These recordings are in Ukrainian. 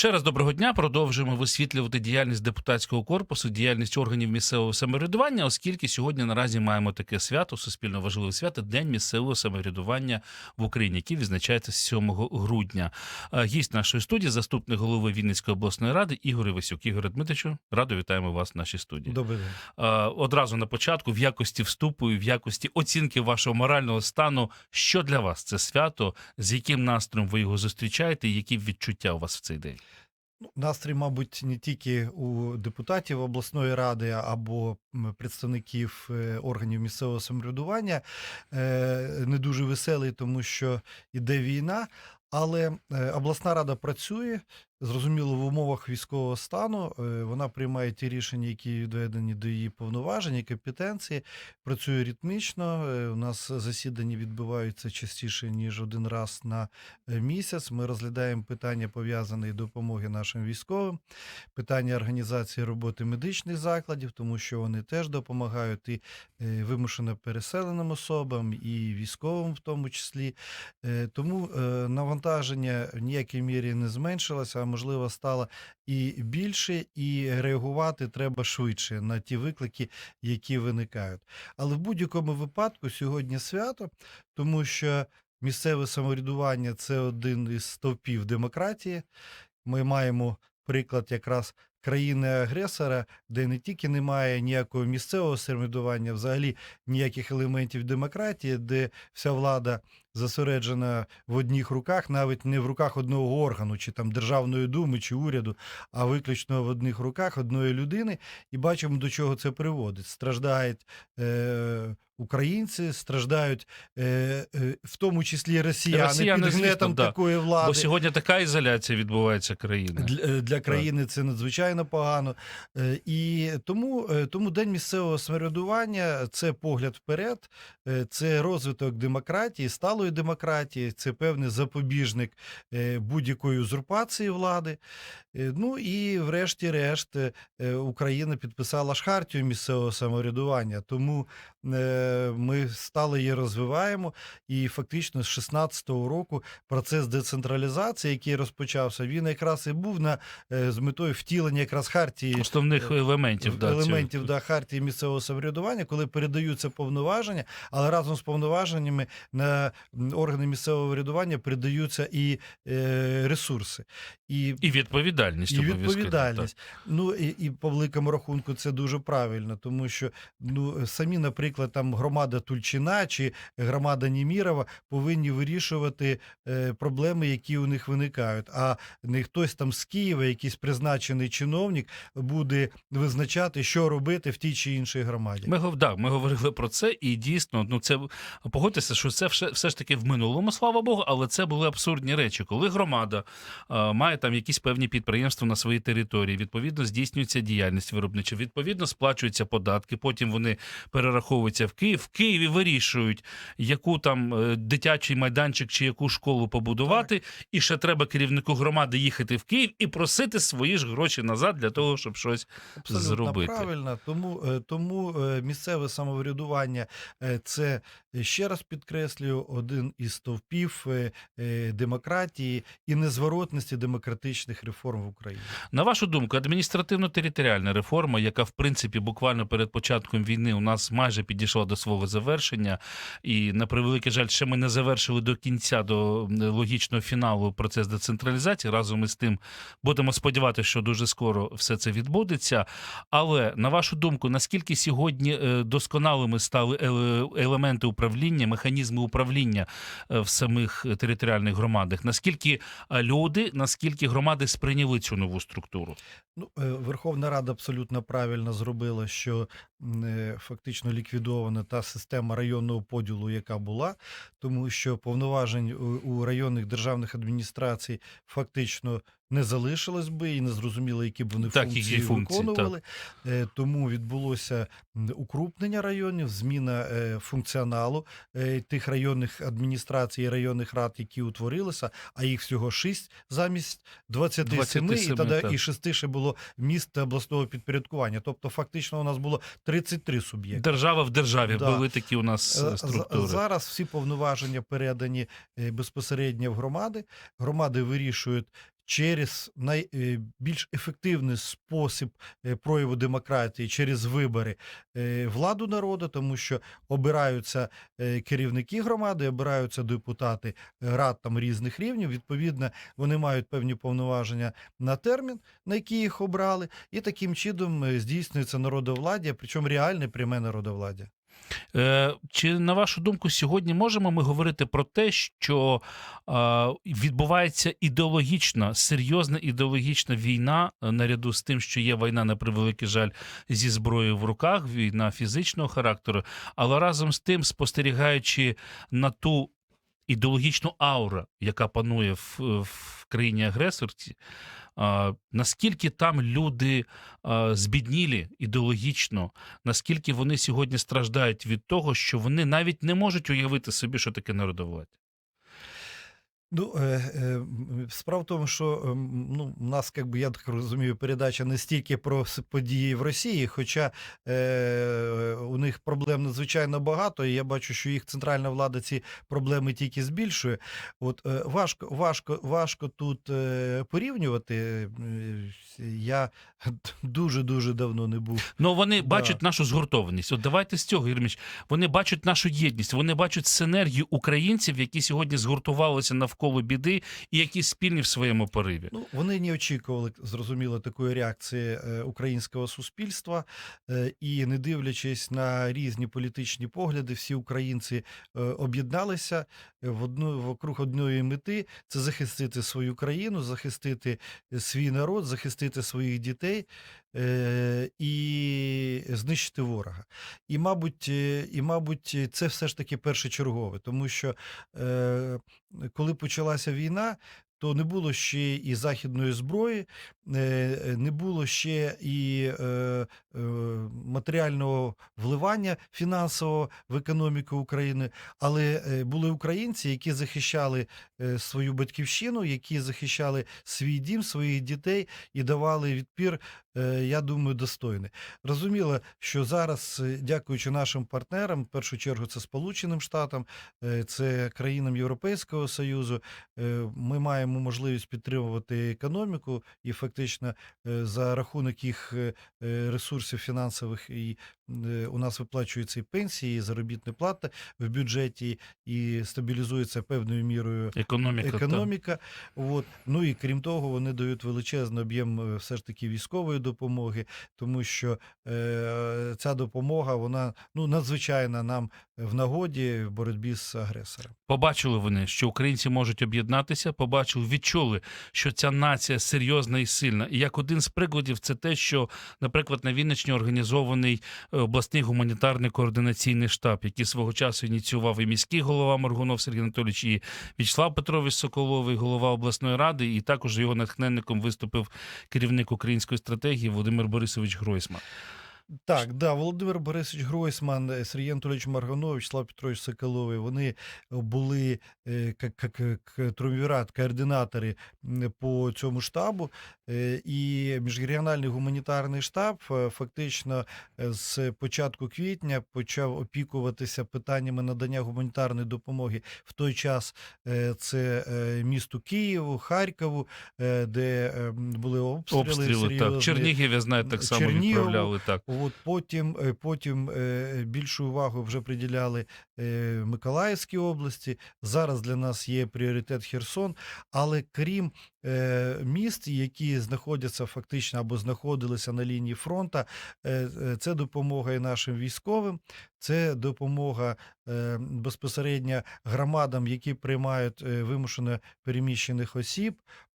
Ще раз доброго дня. Продовжуємо висвітлювати діяльність депутатського корпусу, діяльність органів місцевого самоврядування, оскільки сьогодні наразі маємо таке свято, суспільно важливе свято, День місцевого самоврядування в Україні, який відзначається 7 грудня. Е, Гість нашої студії, заступник голови Вінницької обласної ради Ігор Івасюк. Ігоре Дмитричу, радо вітаємо вас в нашій студії. Добрий день. Е, Одразу на початку, в якості вступу і в якості оцінки вашого морального стану, що для вас це свято, з яким настроєм ви його зустрічаєте, і які відчуття у вас в цей день? Ну, Настрій, мабуть, не тільки у депутатів обласної ради або представників е, органів місцевого самоврядування е, не дуже веселий, тому що йде війна. Але е, обласна рада працює зрозуміло в умовах військового стану. е, Вона приймає ті рішення, які відведені до її повноважень і компетенції. Працює ритмічно. е, У нас засідання відбуваються частіше ніж один раз на е, місяць. Ми розглядаємо питання пов'язані допомоги нашим військовим, питання організації роботи медичних закладів, тому що вони теж допомагають і вимушено переселеним особам, і військовим, в тому числі. Тому навантаження в ніякій мірі не зменшилося, можливо стало і більше, і реагувати треба швидше на ті виклики, які виникають. Але в будь-якому випадку сьогодні свято, тому що місцеве самоврядування це один із стовпів демократії. Ми маємо приклад якраз країни-агресора, де не тільки немає ніякого місцевого самоврядування, взагалі ніяких елементів демократії, де вся влада зосереджена в одних руках, навіть не в руках одного органу, чи там Державної думи, чи уряду, а виключно в одних руках одної людини. І бачимо, до чого це приводить. Страждають е, українці, страждають е, е, в тому числі росіяни, Росіяни, під звісно, гнетом да. такої влади. Бо сьогодні така ізоляція відбувається країни. Для, е, для країни це надзвичайно погано. Е, І тому, е, тому День місцевого самоврядування це погляд вперед, е, це розвиток демократії, сталої демократії, це певний запобіжник будь-якої узурпації влади. Ну і врешті-решт Україна підписала ж хартію місцевого самоврядування, тому ми стали її розвиваємо. І фактично з 16-го року процес децентралізації, який розпочався, він якраз і був на з метою втілення якраз хартії Основних елементів, да, елементів да, хартії місцевого самоврядування, коли передаються повноваження, але разом з повноваженнями на органи місцевого врядування передаються і е, ресурси. І І відповідальність. і відповідальність. Ну і, і по великому рахунку це дуже правильно, тому що ну самі, наприклад, там громада Тульчина чи громада Німірова повинні вирішувати е, проблеми, які у них виникають. А не хтось там з Києва, якийсь призначений чиновник, буде визначати, що робити в тій чи іншій громаді. Ми, да, ми говорили про це, і дійсно, ну це погодьтеся, що це все, все ж таки в минулому, слава Богу, але це були абсурдні речі. Коли громада е, має там якісь певні підприємства на своїй території, відповідно здійснюється діяльність виробнича, відповідно сплачуються податки. Потім вони перераховуються в Київ. В Києві вирішують, яку там е, дитячий майданчик чи яку школу побудувати. І ще треба керівнику громади їхати в Київ і просити свої ж гроші назад для того, щоб щось Абсолютно зробити. правильно. Тому, е, тому е, місцеве самоврядування е, це ще раз підкреслюю один із стовпів е, е, демократії і незворотності демократичних реформ в Україні. На вашу думку, адміністративно-територіальна реформа, яка в принципі буквально перед початком війни у нас майже підійшла до свого завершення, і на превеликий жаль, ще ми не завершили до кінця до логічного фіналу процес децентралізації. Разом із тим будемо сподіватися, що дуже скоро все це відбудеться. Але на вашу думку, наскільки сьогодні е, досконалими стали елементи управління, механізми управління е, в самих територіальних громадах? Наскільки е, люди, наскільки громади сприйняли цю нову структуру? Ну, е, Верховна Рада абсолютно правильно зробила, що фактично ліквідована та система районного поділу, яка була, тому що повноважень у районних державних адміністрацій фактично не залишилось би і не зрозуміло, які б вони Так, функції, які функції, виконували. Е, Тому відбулося укрупнення районів, зміна е, функціоналу е, тих районних адміністрацій районних рад, які утворилися, а їх всього шість замість 27, 27, і тоді так. і шести ще було міст обласного підпорядкування. Тобто, фактично, у нас було 33 суб'єкти. Держава в державі Да. були такі у нас структури. Зараз всі повноваження передані безпосередньо в громади. Громади вирішують. Через найбільш ефективний спосіб е, прояву демократії через вибори е, владу народу, тому що обираються е, керівники громади, обираються депутати е, рад там різних рівнів. Відповідно, вони мають певні повноваження на термін, на який їх обрали, і таким чином е, здійснюється народовладдя, причому реальне пряме народовладдя. Е, Чи на вашу думку, сьогодні можемо ми говорити про те, що відбувається ідеологічна, серйозна ідеологічна війна е, наряду з тим, що є війна на превеликий жаль зі зброєю в руках, війна фізичного характеру, але разом з тим, спостерігаючи на ту ідеологічну ауру, яка панує в, в країні агресорці. Наскільки там люди збіднілі ідеологічно, наскільки вони сьогодні страждають від того, що вони навіть не можуть уявити собі, що таке народовладдя. Ну, е, е, справа в тому, що ну, у нас, як би, я так розумію, передача не стільки про події в Росії, хоча е, у них проблем надзвичайно багато, і я бачу, що їх центральна влада ці проблеми тільки збільшує. От е, важко, важко, важко тут е, порівнювати. Е, Я дуже дуже давно не був. Ну вони Да. бачать нашу згуртованість. От давайте з цього, Єрміч. Вони бачать нашу єдність, вони бачать синергію українців, які сьогодні згуртувалися навколо біди і які спільні в своєму пориві. Ну, вони не очікували, зрозуміло, такої реакції е, українського суспільства, е, і не дивлячись на різні політичні погляди, всі українці е, об'єдналися в одну вокруг одної мети це захистити свою країну, захистити свій народ, захистити своїх дітей і знищити ворога. І, мабуть, е, і, мабуть, це все ж таки першочергове, тому що е, коли почалася війна, то не було ще і західної зброї, е, не було ще і е, е, матеріального вливання фінансового в економіку України, але е, були українці, які захищали е, свою батьківщину, які захищали свій дім, своїх дітей і давали відпір, е, я думаю, достойний. Розуміло, що зараз, е, дякуючи нашим партнерам, в першу чергу це Сполученим Штатам, е, це країнам Європейського Союзу, е, ми маємо можливість підтримувати економіку і фактично е, за рахунок їх е, е, ресурсів фінансових і у нас виплачуються і пенсії, і заробітна плата в бюджеті, і стабілізується певною мірою Економіка. економіка. От. Ну і крім того, вони дають величезний об'єм е, все ж таки військової допомоги, тому що е, ця допомога вона ну надзвичайна нам в нагоді в боротьбі з агресором. Побачили вони, що українці можуть об'єднатися, побачили, відчули, що ця нація серйозна і сильна. І як один з прикладів, це те, що, наприклад, на Вінниччині організований е, обласний гуманітарний координаційний штаб, який свого часу ініціював і міський голова Моргунов Сергій Анатолійович, і Вячеслав Петрович Соколовий, голова обласної ради, і також його натхненником виступив керівник української стратегії Володимир Борисович Гройсман. Так, да, Володимир Борисович Гройсман, Сергій Анатолійович Марганович, Слав Петрович Соколовий, вони були як, як, як координатори по цьому штабу. Е, І міжрегіональний гуманітарний штаб е, фактично е, з початку квітня почав опікуватися питаннями надання гуманітарної допомоги. В той час це місту Києву, Харкову, де е, були обстріли. Обстріли так. Чернігів, я знаю, так само Чернігову. відправляли так. От потім, потім більшу увагу вже приділяли Миколаївській області. Зараз для нас є пріоритет Херсон. Але крім міст, які знаходяться фактично або знаходилися на лінії фронту, е, е, це допомога і нашим військовим, це допомога е, безпосередньо громадам, які приймають е, вимушено переміщених осіб.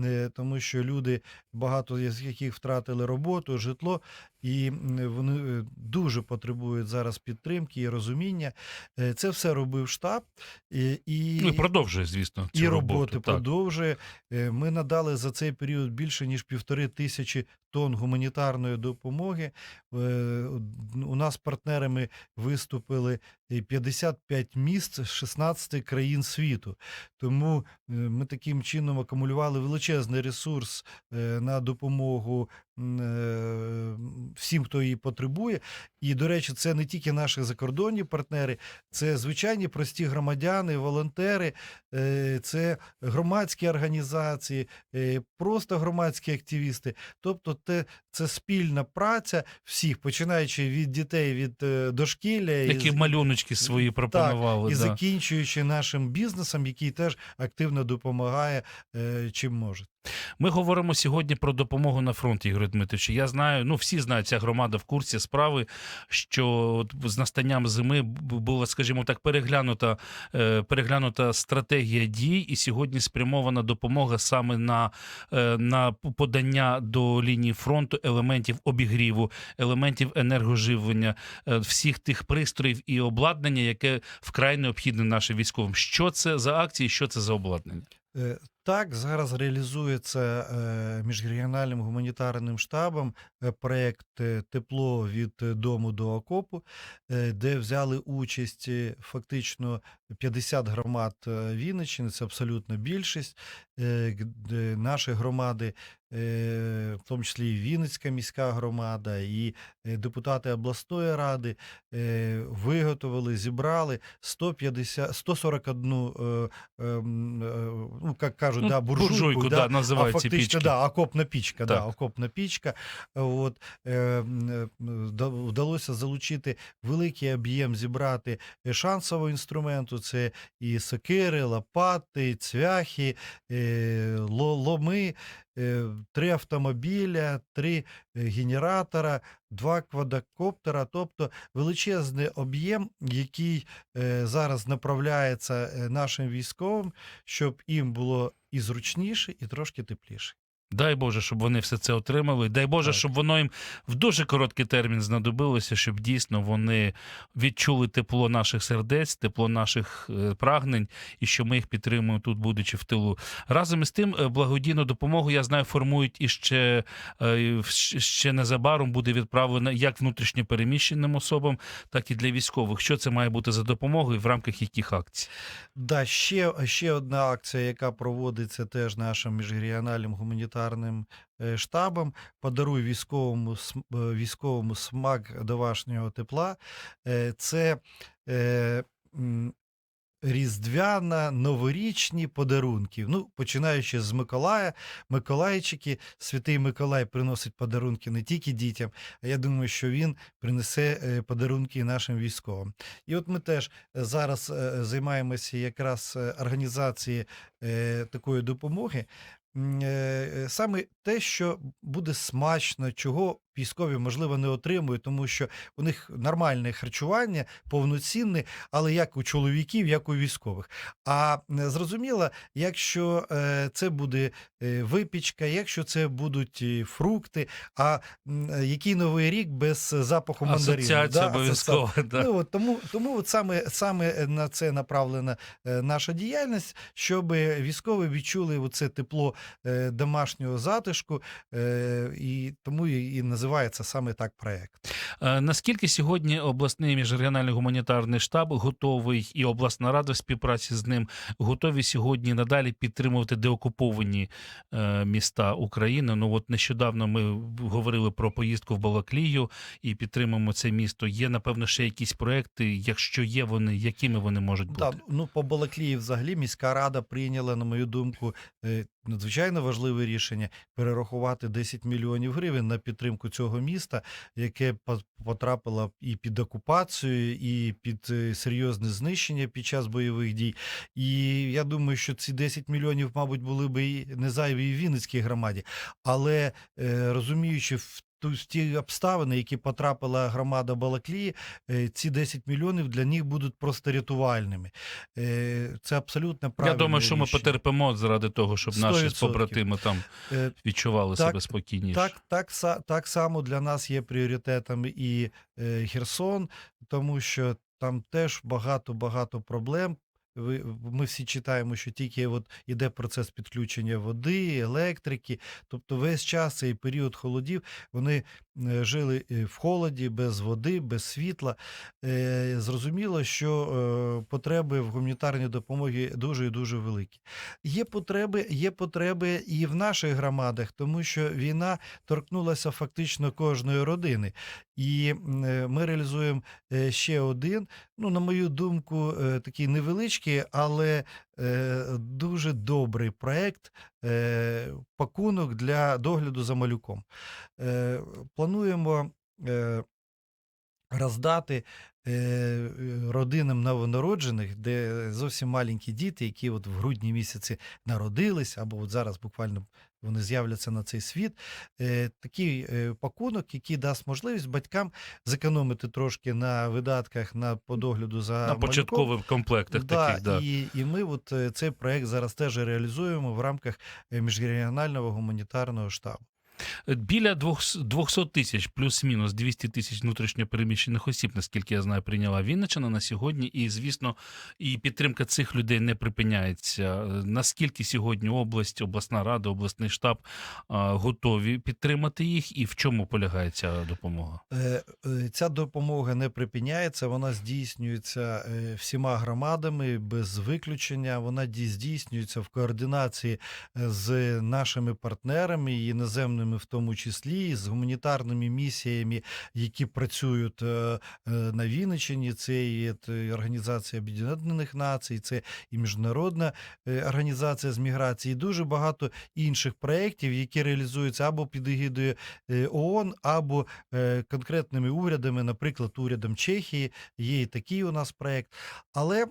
Е, тому що люди, багато з яких втратили роботу, житло, і вони е, дуже потребують зараз підтримки і розуміння. Е, Це все робив штаб. І, і... Ну продовжує, звісно, цю І роботи так. продовжує. Ми надали за цей період більше ніж півтори тисячі тонн гуманітарної допомоги. Е, У нас партнерами виступили і 55 міст з 16 країн світу. Тому е, ми таким чином акумулювали величезний ресурс е, на допомогу всім, хто її потребує. І, до речі, це не тільки наші закордонні партнери, це звичайні прості громадяни, волонтери, е, це громадські організації, е, просто громадські активісти. Тобто, те, це спільна праця всіх, починаючи від дітей від е, дошкілля і Які з- малюночки свої пропонували. і да. закінчуючи нашим бізнесом, який теж активно допомагає е, чим може. Ми говоримо сьогодні про допомогу на фронті, Ігор Дмитрович. Я знаю, ну всі знають, ця громада в курсі справи, що з настанням зими була, скажімо так, переглянута, е, переглянута стратегія дій, і сьогодні спрямована допомога саме на, е, на подання до лінії фронту елементів обігріву, елементів енергоживлення, е, всіх тих пристроїв і обладнання, яке вкрай необхідне нашим військовим. Що це за акції, що це за обладнання? Е, Так, зараз реалізується е, міжрегіональним гуманітарним штабом е, проект е, Тепло від дому до окопу, де взяли участь фактично 50 громад Вінниччини, це абсолютно більшість. Наші громади, в тому числі і Вінницька міська громада, і депутати обласної ради е, виготовили, зібрали 150, 141 е, е, ну, як кажуть, Ну, да, буржуйку, буржуйку, да, да, а називають фактично, пічки. да, окопна пічка, да, окопна пічка. От, е, е, вдалося залучити великий об'єм, зібрати е, шансового інструменту. Це і сокири, лопати, цвяхи, е, ломи, е, три автомобіля, три е, генератора, два квадрокоптера, тобто величезний об'єм, який е, зараз направляється е, нашим військовим, щоб їм було і зручніше, і трошки тепліше. Дай Боже, щоб вони все це отримали. Дай Боже, Так. щоб воно їм в дуже короткий термін знадобилося, щоб дійсно вони відчули тепло наших сердець, тепло наших е, прагнень, і що ми їх підтримуємо тут, будучи в тилу. Разом із тим, е, благодійну допомогу я знаю, формують і ще, е, і в- ще незабаром буде відправлена як внутрішньо переміщеним особам, так і для військових. Що це має бути за допомогою і в рамках яких акцій? Да, ще, ще одна акція, яка проводиться теж нашим міжрегіональним гуманітарним е, штабом. Подаруй військовому е, військовому смак домашнього тепла. Е, Це різдвяна новорічні подарунки. Ну, починаючи з Миколая, Миколайчики, святий Миколай приносить подарунки не тільки дітям, а я думаю, що він принесе подарунки нашим військовим. І от ми теж зараз займаємося якраз організацією такої допомоги. Е, е, Саме те, що буде смачно, чого військові, можливо, не отримують, тому що у них нормальне харчування, повноцінне, але як у чоловіків, як у військових. А е, зрозуміло, якщо е, це буде е, випічка, якщо це будуть фрукти, а е, який новий рік без запаху мандарину? Да? обов'язково. да. Ну, от, тому тому от саме, саме на це направлена е, наша діяльність, щоб військові відчули оце тепло е, домашнього затишку, е, і тому і, і називається саме так проект. Е, Наскільки сьогодні обласний міжрегіональний гуманітарний штаб готовий і обласна рада в співпраці з ним готові сьогодні надалі підтримувати деокуповані е, міста України? Ну от нещодавно ми говорили про поїздку в Балаклію і підтримуємо це місто. Є напевно ще якісь проекти. Якщо є вони, якими вони можуть бути? Да, ну по Балаклії взагалі міська рада прийняла, на мою думку, е, надзвичайно важливе рішення перерахувати 10 мільйонів гривень на підтримку цього міста, яке по- потрапило і під окупацію, і під е, серйозне знищення під час бойових дій. І я думаю, що ці 10 мільйонів, мабуть, були би і не зайві і в Вінницькій громаді, але е, розуміючи в ті обставини, які потрапила громада Балаклії, е, ці 10 мільйонів для них будуть просто рятувальними. Е, Це абсолютно правильно. Я думаю, що ми потерпимо заради того, щоб наші 100%. побратими там Е, відчували Так, себе спокійніше. Так, так, са- так само для нас є пріоритетом і Херсон, тому що там теж багато-багато проблем. Ви, ми всі читаємо, що тільки от іде процес підключення води, електрики. Тобто весь час цей період холодів вони жили е, в холоді, без води, без світла. Е, Зрозуміло, що е, потреби в гуманітарній допомогі дуже і дуже великі. Є потреби, є потреби і в наших громадах, тому що війна торкнулася фактично кожної родини. І е, ми реалізуємо е, ще один, ну, на мою думку, е, такий невеличкий, але е, дуже добрий проект е, пакунок для догляду за малюком. Е, Плануємо е, роздати е, е, родинам новонароджених, де зовсім маленькі діти, які от в грудні місяці народились, або от зараз буквально вони з'являться на цей світ. Е, Такий е, пакунок, який дасть можливість батькам зекономити трошки на видатках на по догляду за На малюком. початкових комплектах Да, таких, да. І, і ми от е, цей проект зараз теж реалізуємо в рамках міжрегіонального гуманітарного штабу. Біля 200 200 тисяч, плюс-мінус 200 тисяч внутрішньопереміщених осіб, наскільки я знаю, прийняла Вінниччина на сьогодні. І, звісно, і підтримка цих людей не припиняється. Наскільки сьогодні область, обласна рада, обласний штаб готові підтримати їх, і в чому полягає ця допомога? Е, е, Ця допомога не припиняється, вона здійснюється е, всіма громадами без виключення. Вона ді- здійснюється в координації з нашими партнерами, і іноземними в тому числі, з гуманітарними місіями, які працюють е, е, на Вінниччині. Це і Організація Об'єднаних Націй, це і Міжнародна е, організація з міграції, і дуже багато інших проєктів, які реалізуються або під егідою ООН, або конкретними урядами, наприклад, урядом Чехії, є і такий у нас проект. Але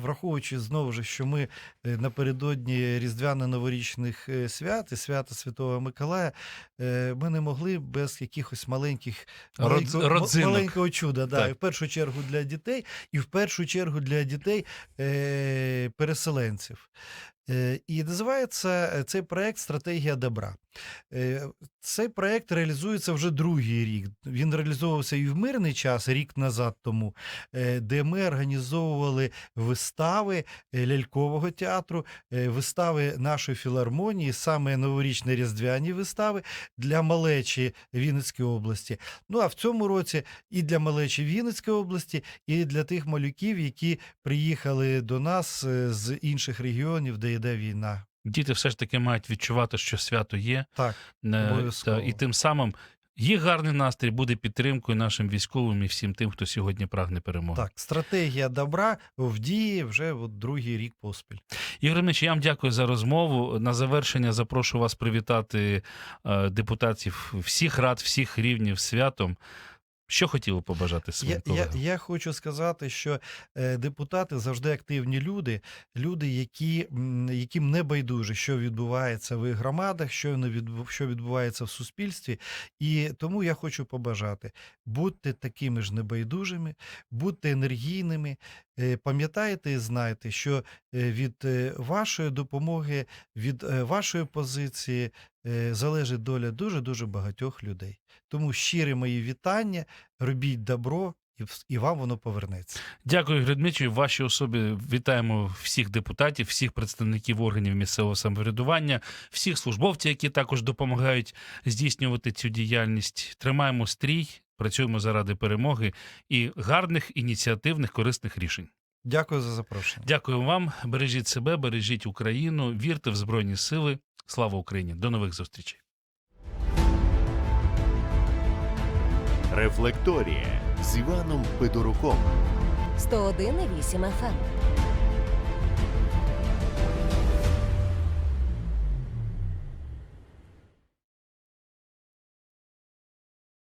враховуючи знову ж, що ми напередодні різдвяно-новорічних свят і свята Святого Миколая, е, ми не могли без якихось маленьких Род- маленького, родзинок. маленького чуда. Да, Так. і в першу чергу для дітей, і в першу чергу для дітей е, переселенців. І називається е, цей проект Стратегія добра. Е, Цей проект реалізується вже другий рік. Він реалізовувався і в мирний час, рік назад тому, е, де ми організовували вистави е, лялькового театру, е, вистави нашої філармонії, саме новорічні різдвяні вистави для малечі Вінницької області. Ну а в цьому році і для малечі Вінницької області, і для тих малюків, які приїхали до нас з інших регіонів, де йде війна. Діти все ж таки мають відчувати, що свято є, Так, Обов'язково. і тим самим їх гарний настрій буде підтримкою нашим військовим і всім тим, хто сьогодні прагне перемоги. так, стратегія добра в дії вже от другий рік поспіль. Ігор Мич, я вам дякую за розмову. На завершення запрошую вас привітати е, депутатів всіх рад, всіх рівнів святом. Що хотіли побажати своїм Я, я, колегам? я хочу сказати, що е, депутати завжди активні люди, люди, які, яким не байдуже, що відбувається в їх громадах, що, не відбу- що відбувається в суспільстві. І тому я хочу побажати бути такими ж небайдужими, бути енергійними. Е, Пам'ятайте і знайте, що е, від е, вашої допомоги, від вашої позиції залежить доля дуже дуже багатьох людей. Тому щирі мої вітання, робіть добро, і, вам воно повернеться. Дякую, Ігор Дмитрію. Вашій особі вітаємо всіх депутатів, всіх представників органів місцевого самоврядування, всіх службовців, які також допомагають здійснювати цю діяльність. Тримаємо стрій, працюємо заради перемоги і гарних ініціативних корисних рішень. Дякую за запрошення. Дякую вам. Бережіть себе, бережіть Україну, вірте в Збройні Сили. Слава Україні! До нових зустрічей. Рефлекторія з Іваном Федоруком. 101,8 FM.